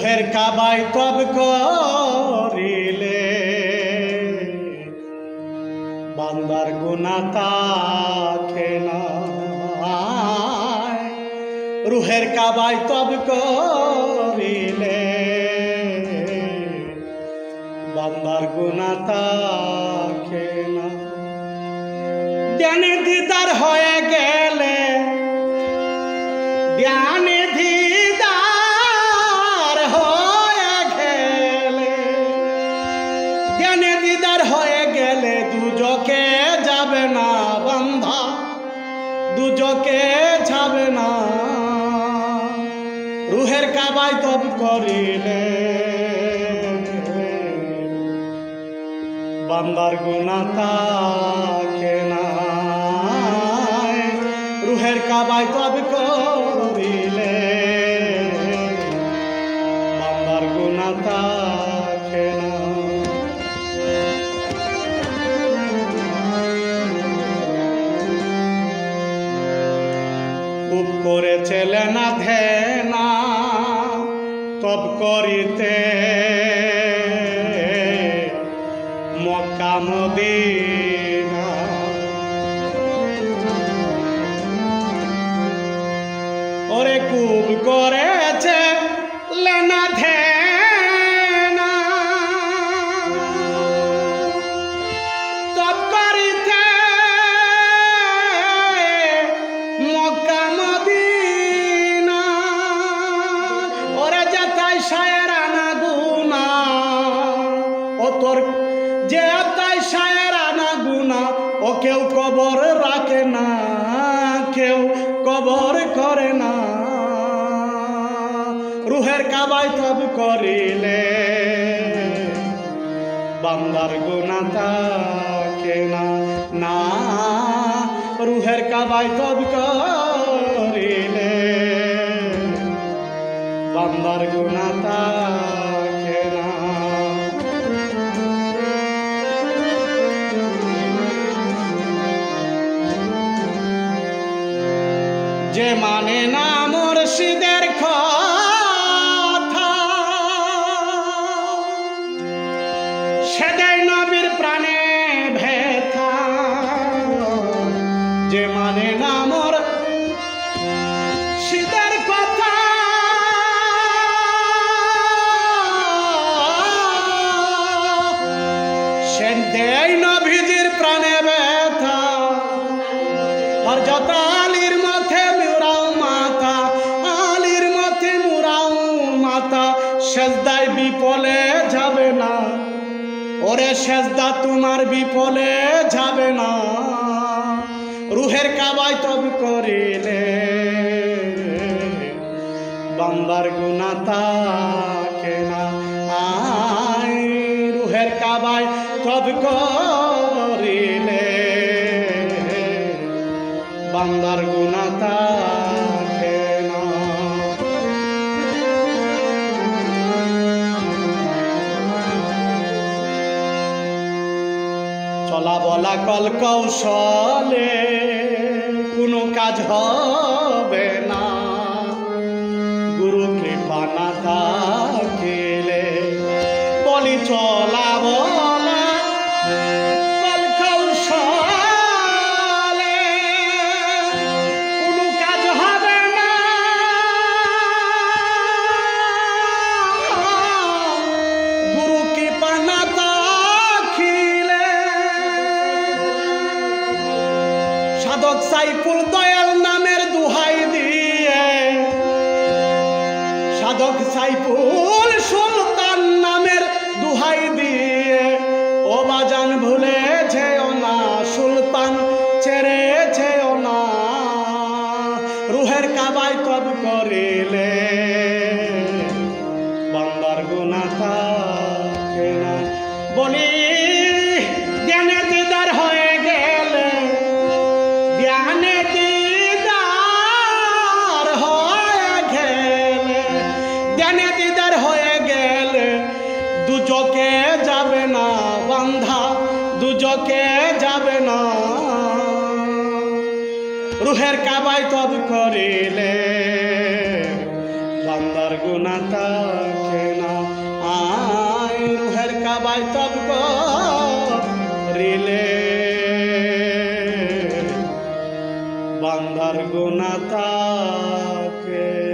রুহের কাবাই তব করিলে। বান্দার গুনা তাকে না রুহের কাবাই তব করিলে। বান্দার গুনা তাকে না জ্ঞানী দিদার হয়ে গেলে। জ্ঞানী দিদার দুজকে যাবে না রুহের কাবাই তব করিলে। বান্দার গুনা তাকে না রুহের কাবাই তব খুব ধ্যানা তব করিতে। Mecca Medina. ওরে কুব করেছে লেনা ধেনা যে তাই শায়ের আনা গুনা ও কেউ কবর রাখে না, কেউ কবর করে না। রুহের কাবাই তব করিলে, বান্দার গুনা থাকে না না। রুহের কাবাই তব করিলে, বান্দার গুনা থাকে দেয় নবীজির প্রাণে ব্যথা। আর যত আলির মাথে মুরাও মাথা আলির মাথে মুরাও মাথা সেজদায় বিপলে যাবে না। ওরে সেজদা তোমার বিপলে যাবে না। রুহের কাবাই তব করিলে, বান্দার গুনা তাকে না। আয় রুহের কাবাই তব করিলে। বান্দার না। চলা বলা কল কৌশলে কোনো কাজ হবে সাধক সাইফুল দয়াল নামের দুহাই দিয়ে। সাধক সাইফুল সুলতান নামের দুহাই দিয়ে। ও বাজান ভুলে যেও না, সুলতান ছেড়ে যেও না। রুহের কাবাই কব করিলে দুজকে যাবে না বান্ধা, দুজকে যাবে না। রুহের কাবায় তব করিলে, বান্দার গুণা তাকে না। আয়, রুহের কাবায় তব কর বান্দার গোনা তাকে।